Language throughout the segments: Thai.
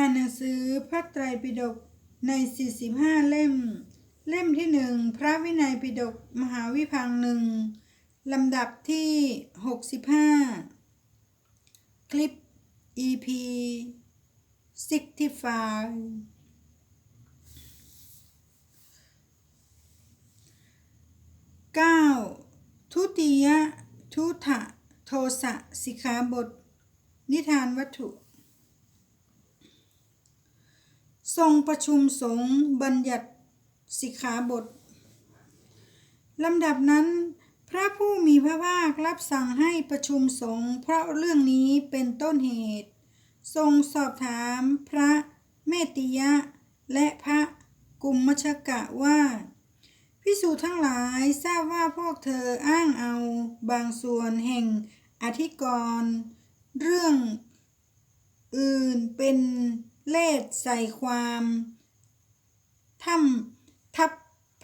อ่านหนังสือพระไตรปิฎกใน 45 เล่ม เล่มที่หนึ่งพระวินัยปิฎกมหาวิพังหนึ่งลำดับที่ 65 คลิป EP 65 9. ทุติย ทุถะโทสะสิกขาบท นิทานวัตถุ ทรงประชุมสงฆ์บัญญัติสิกขาบทลำดับนั้น พระผู้มีพระภาครับสั่งให้ประชุมสงฆ์เพราะเรื่องนี้เป็นต้นเหตุ ทรงสอบถามพระเมติยะ และพระกุมมชกะว่าพิสูจน์ทั้งหลายทราบว่าพวกเธออ้างเอาบางส่วนแห่งอธิกรณ์เรื่องอื่นเป็น เลสใส่ความถ้ำทัพ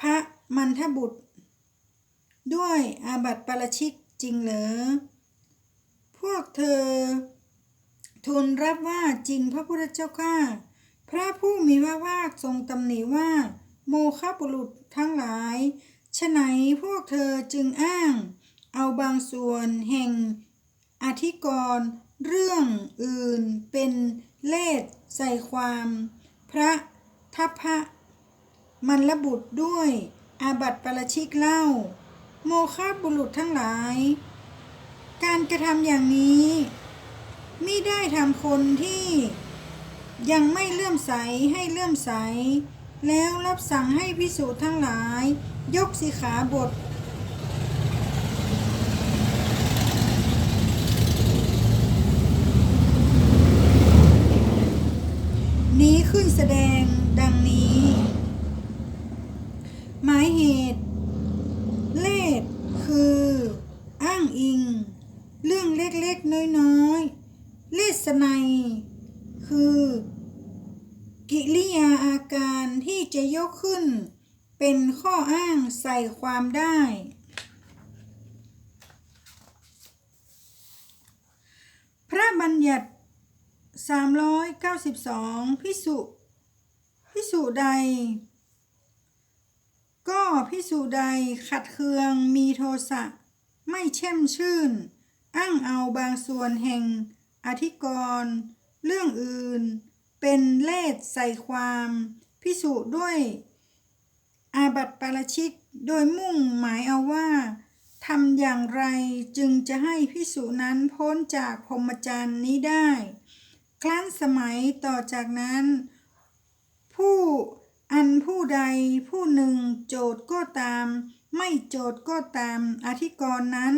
พระมันทบุตร ด้วยอาบัติปราชิกจริงเหรอ พวกเธอ ทูลรับว่าจริงพระพุทธเจ้าข้าพระผู้มีพระภาคทรงตำหนิว่า โมฆะบุรุษทั้งหลายฉะไหนพวกเธอจึงอ้าง เอาบางส่วนแห่งอธิกรณ์เรื่องอื่นเป็นเลส ใส่ความพระทัพพระมันระบุตรด้วย อาบัติปาราชิกเล่า โมฆะบุรุษทั้งหลาย การกระทำอย่างนี้ไมิได้ทำคนที่ยังไม่เลื่อมใสให้เลื่อมใส แล้วรับสั่งให้พิสูจน์ทั้งหลาย ยกสิขาบท นี้ขึ้นแสดงดังนี้ หมายเหตุ เลขคือ อ้างอิง เรื่องเล็กๆ น้อยๆเลสไนคือ กิริยาอาการที่จะยกขึ้น เป็นข้ออ้างใส่ความได้ พระบัญญัติ 392 พิสุพิสุใด ก็พิสุใดขัดเคืองมีโทสะ ไม่แช่มชื่น อ้างเอาบางส่วนแห่งอธิกรณ์ เรื่องอื่น เป็นเลสใส่ความ พิสุด้วย อาบัติปาราชิกโดยมุ่งหมายเอาว่าทำอย่างไรจึงจะให้พิสุนั้นพ้นจากพรหมจรรย์นี้ได้ ครั้นสมัยต่อจากนั้น ผู้อันผู้ใดผู้หนึ่งโจทย์ก็ตาม ไม่โจทย์ก็ตามอธิกรณ์นั้น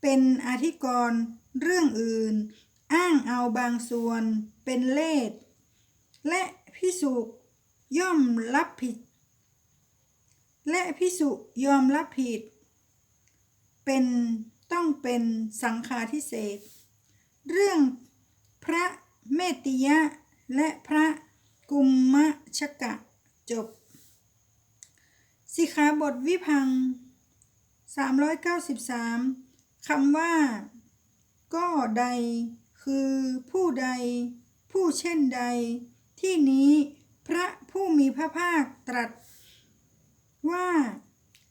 เป็นอธิกรณ์เรื่องอื่น อ้างเอาบางส่วนเป็นเลสและพิสุย่อมรับผิด และพิสุยอมรับผิด เป็นต้องเป็นสังฆาทิเศษเรื่องพระเมติยะและพระกุมมะชกะจบ สิขาบทวิพัง 393 คำว่า ก็ใด คือผู้ใด ผู้เช่นใด ที่นี้พระผู้มีพระภาคตรัส ว่า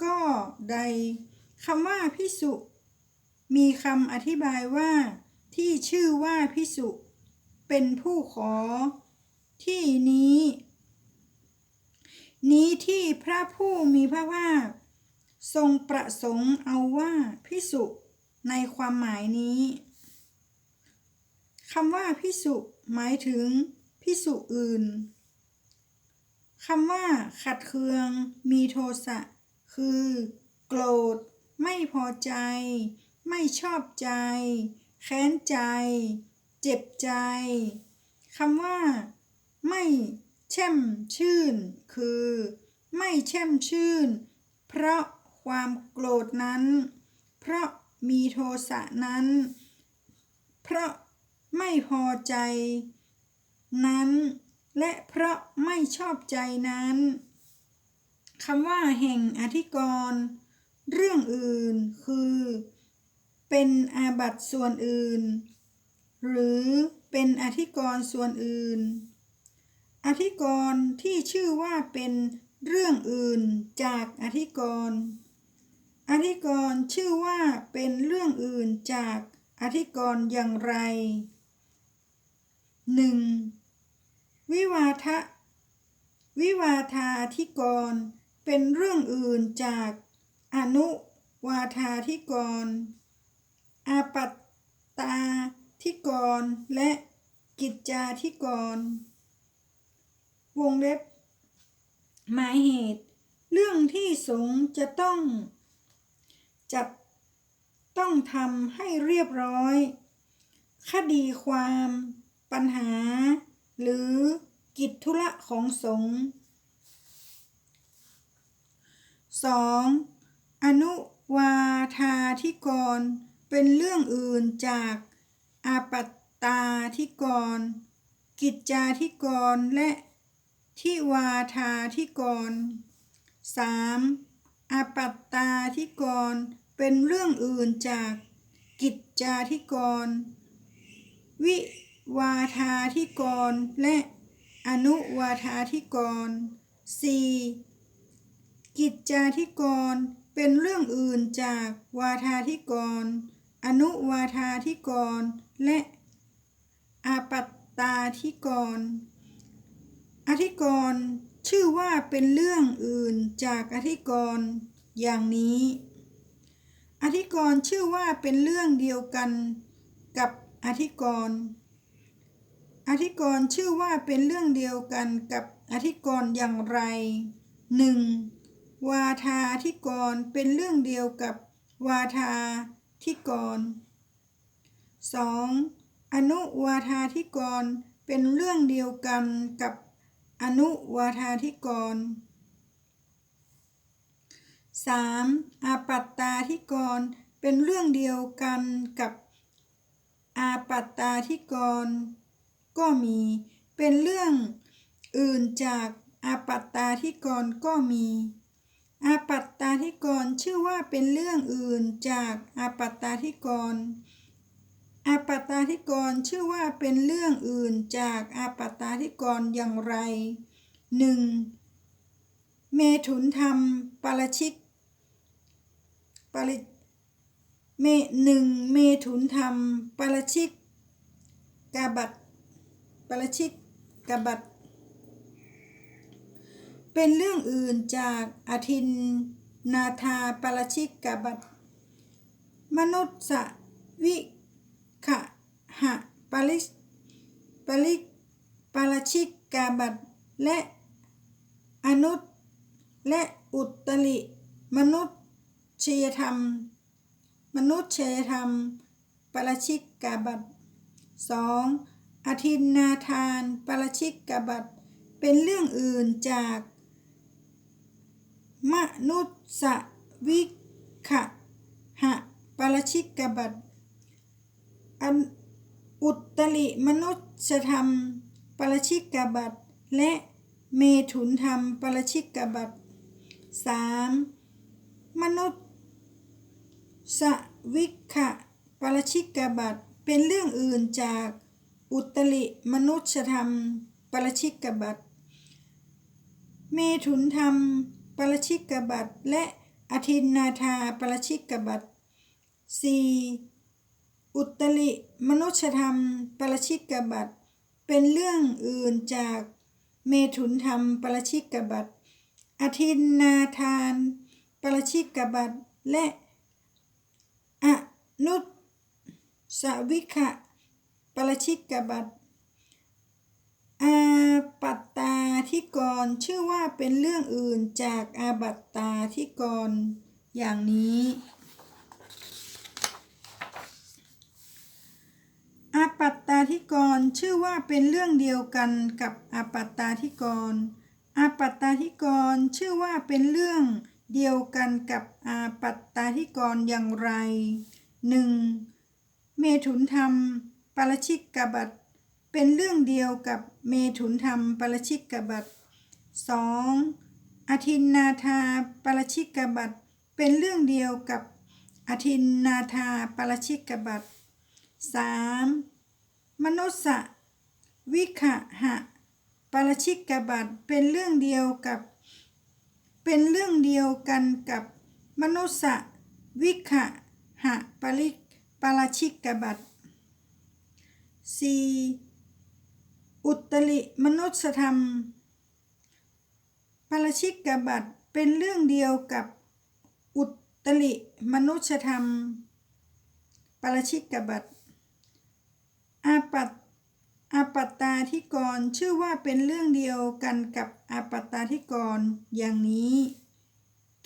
ก็ใดคำว่าพิสุ มีคำอธิบายว่า ที่ชื่อว่าพิสุ เป็นผู้ขอ ที่นี้ นี้ที่พระผู้มีพระภาคทรงประสงค์เอาว่าพิสุ ในความหมายนี้คำว่าพิสุหมายถึงพิสุอื่นคำว่า ขัดเคือง มีโทสะคือ โกรธ ไม่พอใจ ไม่ชอบใจ แค้นใจ เจ็บใจคำว่า ไม่แช่มชื่น คือ ไม่แช่มชื่น เพราะความโกรธนั้น เพราะ มีโทสะนั้น เพราะไม่พอใจนั้น และเพราะไม่ชอบใจนั้นคำว่าแห่งอธิกรณ์เรื่องอื่นคือ เป็นอาบัตส่วนอื่น หรือเป็นอธิกรณ์ส่วนอื่น อธิกรณ์ที่ชื่อว่าเป็นเรื่องอื่นจากอธิกรณ์ อธิกรณ์ชื่อว่าเป็นเรื่องอื่นจากอธิกรณ์อย่างไร 1. วิวาทะวิวาทาธิกรณ์เป็นเรื่องอื่นจากอนุวาทาธิกรณ์อาปัตตาธิกรณ์และกิจจาธิกรณ์วงเล็บ หมายเหตุ เรื่องที่สงจะต้อง จัดต้องทำให้เรียบร้อย คดีความ ปัญหา หรือกิจธุระของสงฆ์ 2. อนุวาทาธิกร เป็นเรื่องอื่นจากอาปัตตาธิกร กิจจาธิกร และทิวาทาธิกร 3. อาปัตตาธิกร เป็นเรื่องอื่นจากกิจจาธิกร วิวาทาธิกร และอนุวาทาธิกร 4. กิจจาธิกร เป็นเรื่องอื่นจากวาทาธิกร อนุวาทาธิกร และอาปัตตาธิกร อธิกร ชื่อว่าเป็นเรื่องอื่นจากอธิกร อย่างนี้ อธิกรณ์ชื่อว่าเป็นเรื่องเดียวกันกับอธิกรณ์อธิกรณ์ชื่อว่าเป็นเรื่องเดียวกันกับอธิกรณ์อย่างไร 1. วาทาธิกรณ์เป็นเรื่องเดียวกับวาทาธิกรณ์ 2. อนุวาทาธิกรณ์เป็นเรื่องเดียวกันกับอนุวาทาธิกรณ์ 3. อาปัตตาธิกร เป็นเรื่องเดียวกันกับอาปัตตาธิกร ก็มี เป็นเรื่องอื่นจากอาปัตตาธิกรก็มี อาปัตตาธิกรชื่อว่าเป็นเรื่องอื่นจากอาปัตตาธิกร อาปัตตาธิกรชื่อว่าเป็นเรื่องอื่นจากอาปัตตาธิกรอย่างไร 1. เมถุนธรรมปราชิก ปริเมหนึ่งเมถุนธรรมปราชิกกาบัตปราชิกกาบัตเป็นเรื่องอื่นจากอทินนาธาปราชิกกาบัตมนุษย์สวิขะหะปริสปาริกปราชิกกาบัตและอนุตและอุตตริมนุษย์ ชยธรรม มนุษย์ชยธรรม ปราชิกกาบัต 2. อทินนาทาน ปราชิกกาบัตเป็นเรื่องอื่นจาก มนุษย์สวิขะหะปราชิกกบัตอันอุตริมนุษยธรรม ปราชิกกบัตและเมถุนธรรม ปราชิกกบัต 3. มนุษย์ สวิขะปารชิกกบัตเป็นเรื่องอื่นจากอุตริมนุษยธรรมปารชิกกบัตเมถุนธรรมปารชิกกบัตและอทินนาธาปารชิกกบัต 4. อุตริมนุษยธรรมปารชิกกบัตเป็นเรื่องอื่นจากเมถุนธรรมปารชิกกบัตอทินนาทานปารชิกกบัตและ อนุตสวิขะปรชิกกบัตอาปัตตาธิกรชื่อว่าเป็นเรื่องอื่นจากอาบัตตาธิกรอย่างนี้อาปัตตาธิกรชื่อว่าเป็นเรื่องเดียวกันกับอาปัตตาธิกรอาปัตตาธิกรชื่อว่าเป็นเรื่อง เดียวกันกับอาปัตตาธิกรอย่างไร 1. เมถุนธรรมปรชิกกบัตเป็นเรื่องเดียวกับเมถุนธรรมปรชิกกบัต 2. อทินนาธาปรชิกกบัตเป็นเรื่องเดียวกับอทินนาธาปรชิกกบัต 3. มนุษสวิขะหะปรชิกกบัตเป็นเรื่องเดียวกับ เป็นเรื่องเดียวกันกับมนุสสะวิขะหะปาริปาราชิกกบัต 4. อุตริมนุสธรรมปาราชิกกบัตเป็นเรื่องเดียวกับอุตริมนุสธรรมปาราชิกกบัตอาปัต อาปัตตาธิกรชื่อว่าเป็นเรื่องเดียวกันกับอาปัตตาธิกรอย่างนี้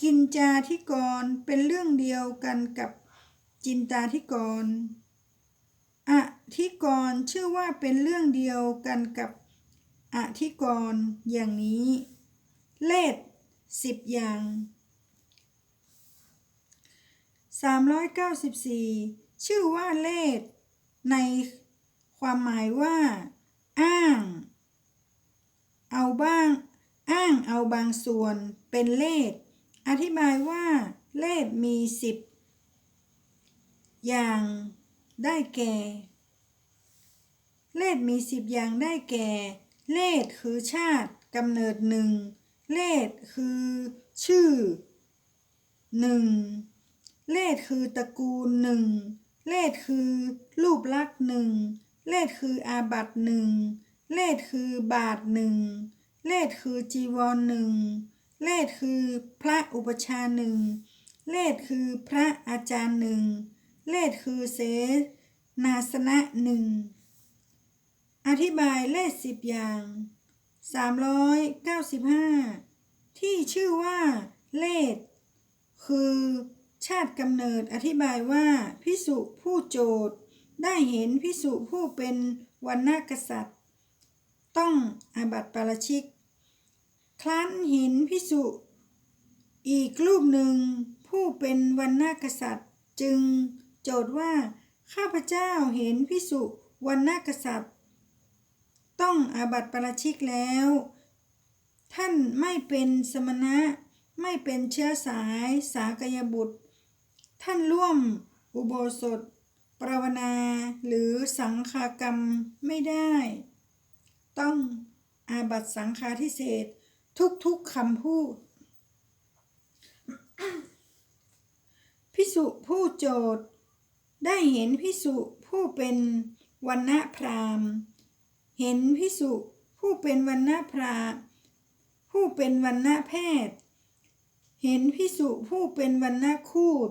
กินจาธิกรเป็นเรื่องเดียวกันกับจินตาธิกรอธิกรชื่อว่าเป็นเรื่องเดียวกันกับอธิกรอย่างนี้ เลขสิบอย่าง 394 ชื่อว่าเลขใน ความหมายว่า อ้าง เอาบ้าง อ้างเอาบางส่วนเป็นเลข อธิบายว่า เลขมีสิบอย่างได้แก่ เลขมีสิบอย่างได้แก่ เลขคือชาติกำเนิดหนึ่ง เลขคือชื่อหนึ่งเลขคือตระกูลหนึ่งเลขคือรูปลักษณ์หนึ่ง เลขคืออาบัตหนึ่งเลขคือบาทหนึ่งเลขคือจีวรหนึ่งเลขคือพระอุปชาหนึ่งเลขคือพระอาจารย์หนึ่งเลขคือเสนาสนะหนึ่งอธิบายเลขสิบอย่าง 395 ที่ชื่อว่า เลขคือ ชาติกำเนิดอธิบายว่าพิสุผู้โจทย์ ได้เห็นพิสุผู้เป็นวันนากษัตริย์ ต้องอาบัติปาราชิก ครั้นเห็นพิสุอีกรูปหนึ่งผู้เป็นวันนากษัตริย์ จึงโจทย์ว่า ข้าพเจ้าเห็นพิสุวันนากษัตริย์ ต้องอาบัติปาราชิกแล้ว ท่านไม่เป็นสมณะไม่เป็นเชื้อสายสากยบุตร ท่านร่วมอุโบสถ ปราวนาหรือสังฆากรรมไม่ได้ ต้องอาบัตสังฆาทิเศษทุกๆคำพูดพิสุผู้โจทย์ได้เห็นพิสุผู้เป็นวันณะพราหมณ์ เห็นพิสุผู้เป็นวันณะพราผู้เป็นวันณะแพทย์ เห็นพิสุผู้เป็นวันณะคูด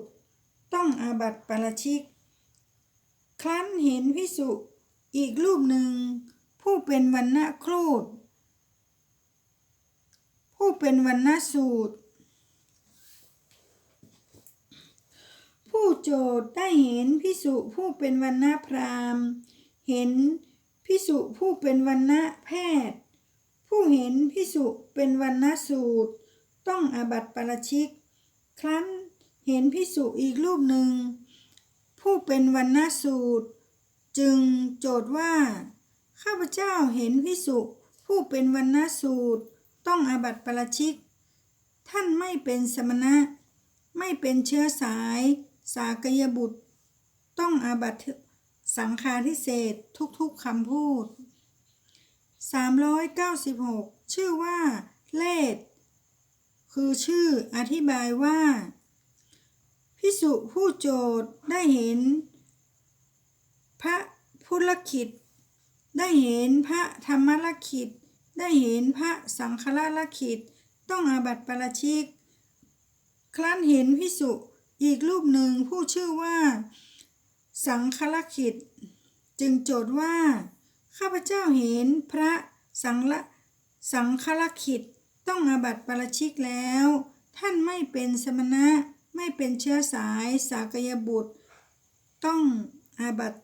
ต้องอาบัติปราชิก ครั้นเห็นพิสุอีกรูปหนึ่ง ผู้เป็นวันณะครูดผู้เป็นวันณะสูตร ผู้โจทย์ได้เห็นพิสุผู้เป็นวันณะพราหมณ์ เห็นพิสุผู้เป็นวันณะแพทย์ ผู้เห็นพิสุเป็นวันณะสูตร ต้องอาบัติปาราชิก ครั้นเห็นพิสุอีกรูปหนึ่ง ผู้เป็นวันณะสูตร จึงโจทย์ว่า ข้าพเจ้าเห็นพิสุผู้เป็นวันณะสูตร ต้องอาบัติปราชิก ท่านไม่เป็นสมณะ ไม่เป็นเชื้อสาย สากยบุตร ต้องอาบัติสังฆาทิเศษทุกๆคำพูด 396 ชื่อว่าเลขคือชื่ออธิบายว่า พิสุผู้โจทย์ได้เห็น พระพุทธคิดได้เห็นพระธรรมลคิดได้เห็นพระสังฆลลคิดต้องอาบัติปราชิก ครั้นเห็นพิสุอีกรูปหนึ่งผู้ชื่อว่า สังฆลคิดจึงโจทย์ว่า ข้าพเจ้าเห็นพระสังละสังฆลคิดต้องอาบัติปราชิกแล้ว ท่านไม่เป็นสมณะ ไม่เป็นเชื้อสายสากยบุตร ต้องอาบัต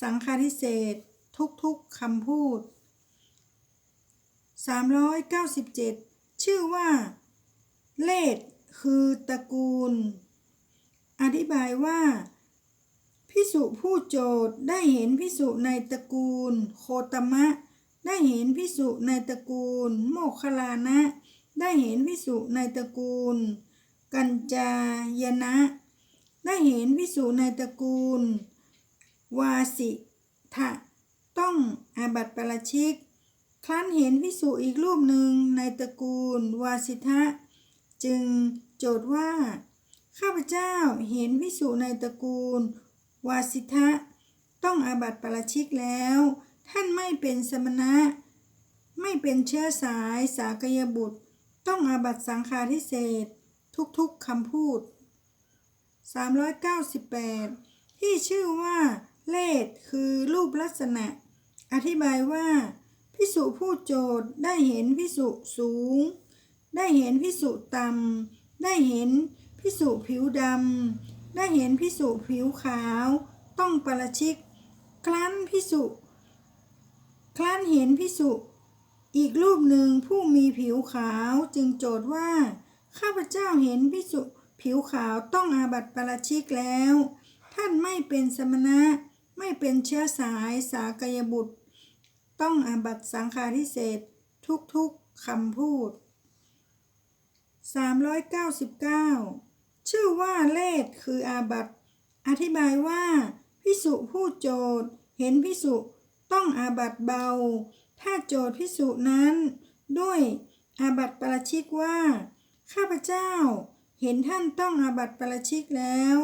สังฆาทิเศษทุกๆคำพูด 397 ชื่อว่า เลขคือตระกูล อธิบายว่า พิสุผู้โจทย์ได้เห็นพิสุในตระกูล โคตมะ ได้เห็นพิสุในตระกูล โมคลานะ ได้เห็นพิสุในตระกูล กัญจายนะได้เห็นพิสุในตระกูล วาสิทะต้องอาบัติปราชิก ครั้นเห็นพิสุอีกรูปหนึ่งในตระกูล วาสิทะจึงโจทย์ว่า ข้าพเจ้าเห็นพิสุในตระกูล วาสิทะต้องอาบัติปราชิกแล้ว ท่านไม่เป็นสมณะ ไม่เป็นเชื้อสายสากยบุตร ต้องอาบัติสังฆาทิเศษ ทุกๆคำพูด 398 ที่ชื่อว่า เลดคือรูปลักษณะ อธิบายว่าพิสุผู้โจทย์ได้เห็นพิสุสูง ได้เห็นพิสุต่ำได้เห็นพิสุผิวดำได้เห็นพิสุผิวขาว ต้องปราชิก ครั้นพิสุครั้นเห็นพิสุอีกรูปหนึ่งผู้มีผิวขาวจึงโจทย์ว่า ข้าพเจ้าเห็นพิสุผิวขาวต้องอาบัติปราชิกแล้ว ท่านไม่เป็นสมณะ ไม่เป็นเชื้อสายสากยบุตร ต้องอาบัติสังฆาทิเศษทุกๆคำพูด 399 ชื่อว่าเลดคืออาบัติอธิบายว่าพิสุผู้โจทย์เห็นพิสุต้องอาบัติเบา ถ้าโจทย์พิสุนั้น ด้วยอาบัติปราชิกว่า ข้าพเจ้าเห็นท่านต้องอาบัติปราชิกแล้ว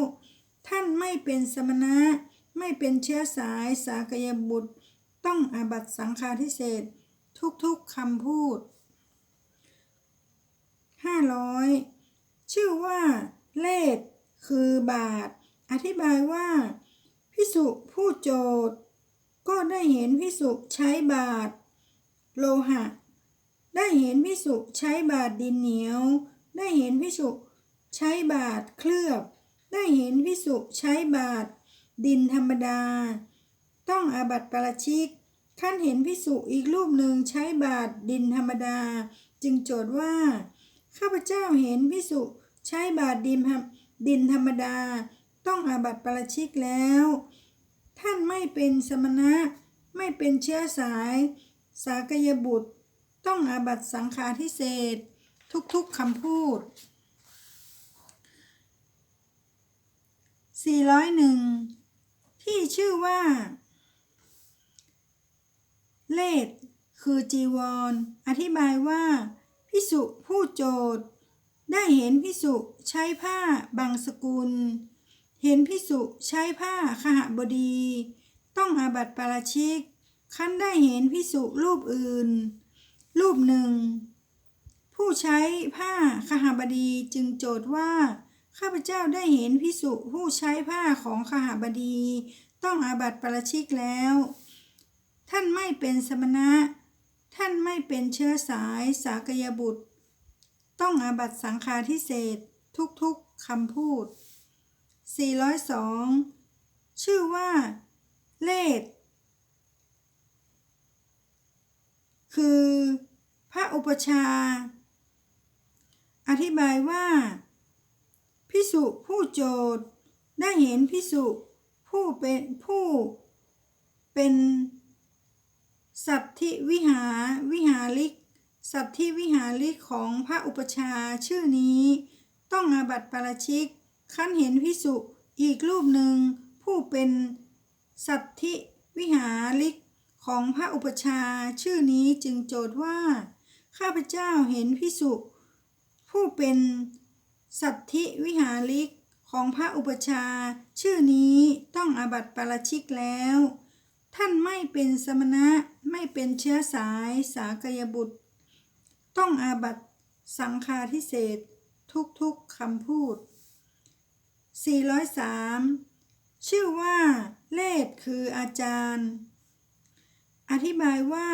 ท่านไม่เป็นสมณะ ไม่เป็นเชื้อสายสากยบุตร ต้องอาบัติสังฆาทิเศษทุกๆคำพูด 500 ชื่อว่า เลดคือบาท อธิบายว่า พิสุผู้โจทย์ ก็ได้เห็นพิสุใช้บาท โลหะ ได้เห็นพิสุใช้บาทดินเหนียว ได้เห็นพิสุใช้บาทเคลือบ ได้เห็นพิสุใช้บาทดินธรรมดา ต้องอาบัติปราชิกขั้นเห็นพิสุอีกรูปหนึ่งใช้บาทดินธรรมดา จึงโจทย์ว่า ข้าพเจ้าเห็นพิสุใช้บาทดินดินธรรมดา ต้องอาบัติปราชิกแล้ว ท่านไม่เป็นสมณะ ไม่เป็นเชื้อสาย สากยบุตร ต้องอาบัติสังฆาทิเศษ ทุกๆคำพูด 401 ที่ชื่อว่า เลดคือจีวรอธิบายว่าพิสุผู้โจทย์ ได้เห็นพิสุใช้ผ้าบางสกุล เห็นพิสุใช้ผ้าขหบดี ต้องอาบัติปาราชิก ขั้นได้เห็นพิสุรูปอื่น รูปหนึ่ง ผู้ใช้ผ้าขหบดีจึงโจทย์ว่า ข้าพเจ้าได้เห็นพิสุผู้ใช้ผ้าของขหบดี ต้องอาบัติปราชิกแล้ว ท่านไม่เป็นสมณะ ท่านไม่เป็นเชื้อสายสากยบุตร ต้องอาบัติสังฆาทิเศษทุกๆคำพูด 402 ชื่อว่า เลดคือพระอุปชา อธิบายว่าพิสุผู้โจทย์ได้เห็นพิสุผู้เป็นผู้เป็นสัตธิวิหาวิหาริก สัตธิวิหาริกของพระอุปชาชื่อนี้ ต้องอาบัติปราชิกขั้นเห็นพิสุอีกรูปหนึ่ง ผู้เป็นสัตธิวิหาริกของพระอุปชาชื่อนี้จึงโจทย์ว่า ข้าพเจ้าเห็นพิสุ ผู้เป็นสัตธิวิหาริกของพระอุปชา ชื่อนี้ต้องอาบัติปาราชิกแล้ว ท่านไม่เป็นสมณะไม่เป็นเชื้อสายสากยบุตร ต้องอาบัติสังฆาทิเศษทุกๆคำพูด 403 ชื่อว่า เลดคืออาจารย์ อธิบายว่า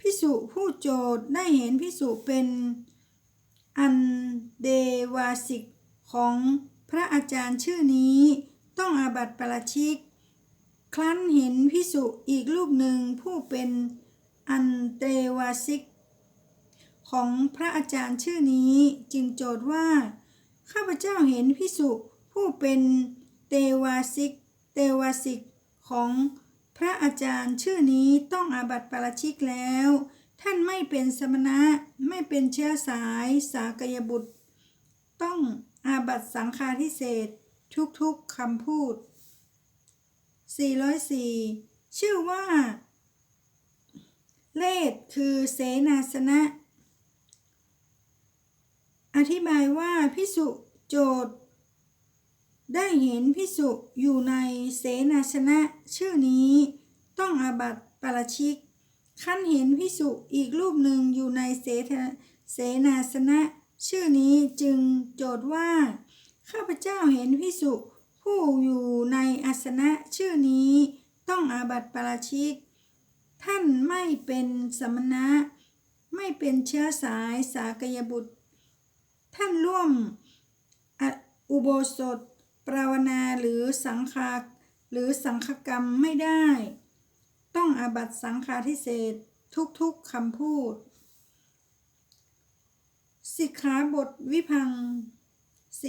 พิสุผู้โจทย์ได้เห็นพิสุเป็น อันเดวาสิกของพระอาจารย์ชื่อนี้ ต้องอาบัติปราชิก ครั้นเห็นพิสุอีกรูปหนึ่งผู้เป็นอันเตวาสิก ของพระอาจารย์ชื่อนี้จึงโจทย์ว่า ข้าพเจ้าเห็นพิสุผู้เป็นเตวาสิก เตวาสิกของพระอาจารย์ชื่อนี้ต้องอาบัติปราชิกแล้ว ท่านไม่เป็นสมณะไม่เป็นเชื้อสายสากยบุตร ต้องอาบัตสังฆาทิเศษทุกๆคำพูด 404 ชื่อว่า เลศคือเสนาสนะ อธิบายว่าพิสุโจทย์ ได้เห็นพิสุอยู่ในเสนาสนะ ชื่อนี้ต้องอาบัตปราชิก ขั้นเห็นพิสุอีกรูปหนึ่งอยู่ในเสนาเสนาสนะ ชื่อนี้จึงโจทย์ว่า ข้าพเจ้าเห็นพิสุผู้อยู่ในอาสนะชื่อนี้ต้องอาบัติปราชิก ท่านไม่เป็นสมณะ ไม่เป็นเชื้อสายสากยบุตร ท่านร่วมอะอุโบสถปราวนาหรือสังฆาหรือสังฆกรรมไม่ได้ ต้องอาบัตสังฆาทิเศษทุกๆคำพูด สิกขาบทวิพัง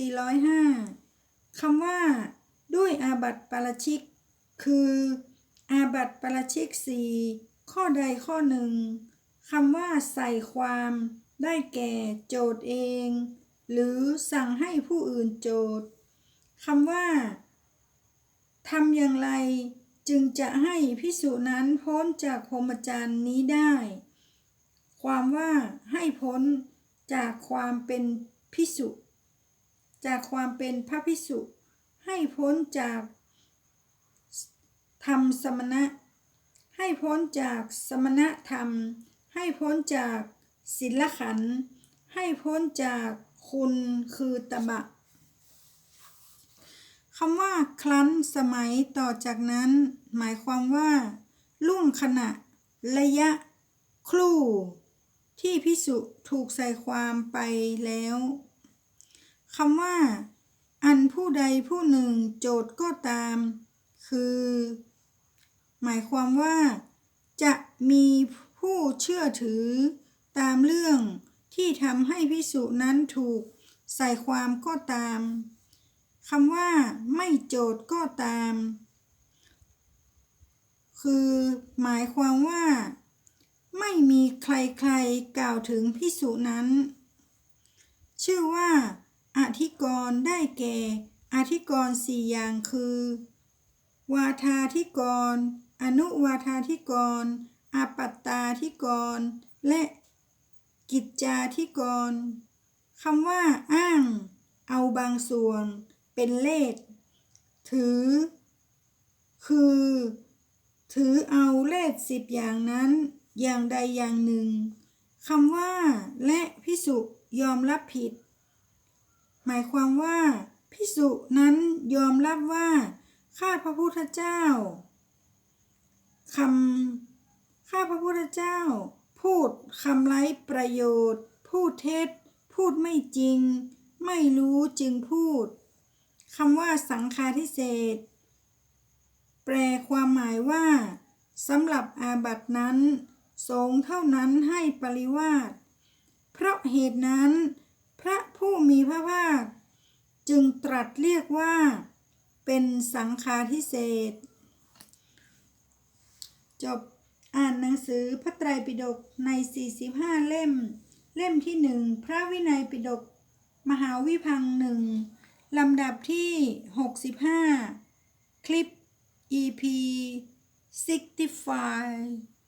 405 คำว่า ด้วยอาบัตปาราชิก คือ อาบัตปาราชิกสี่ข้อใดข้อหนึ่งคำว่าใส่ความได้แก่โจทย์เอง หรือสั่งให้ผู้อื่นโจทย์คำว่าทำอย่างไร จึงจะให้พิสูจนั้นพ้นจากพรหมจรรย์นี้ได้ ความว่าให้พ้นจากความเป็นพิสุ จากความเป็นพระพิสุ ให้พ้นจากธรรมสมณะ ให้พ้นจากสมณะธรรม ให้พ้นจากศีลขัน ให้พ้นจากคุณคือตบะ คำว่า ครั้นสมัยต่อจากนั้น หมายความว่าล่วงขณะ ระยะ ครู่ ที่พิสุถูกใส่ความไปแล้วคำว่า อันผู้ใดผู้หนึ่งโจทย์ก็ตาม คือ หมายความว่า จะมีผู้เชื่อถือ ตามเรื่องที่ทำให้พิสุนั้นถูกใส่ความก็ตาม คำว่าไม่โจทย์ก็ตาม คือหมายความว่า ไม่มีใครๆกล่าวถึงพิสุนั้น ชื่อว่า อธิกรณ์ได้แก่ อธิกรณ์สี่อย่างคือ วาทาธิกรณ์อนุวาทาธิกรณ์อปัตตาธิกรณ์และกิจจาธิกรคำว่า อ้าง เอาบางส่วน เป็นเลข ถือ คือ ถือเอาเลขสิบอย่างนั้น อย่างใดอย่างหนึ่งคำว่า และพิสุยอมรับผิด หมายความว่าพิสุนั้นยอมรับว่าข้าพระพุทธเจ้าคำข้าพระพุทธเจ้า พูดคำไร้ประโยชน์ พูดเท็จ พูดไม่จริง ไม่รู้จึงพูด คำว่าสังฆาทิเศษแปลความหมายว่าสำหรับอาบัตินั้น สงเท่านั้นให้ปริวาสเพราะเหตุนั้น พระผู้มีพระภาค จึงตรัสเรียกว่า เป็นสังฆาทิเศษจบอ่านหนังสือพระไตรปิฎกใน 45 เล่ม เล่มที่หนึ่งพระวินัยปิฎกมหาวิพังหนึ่ง ลำดับที่ 65 คลิป EP 65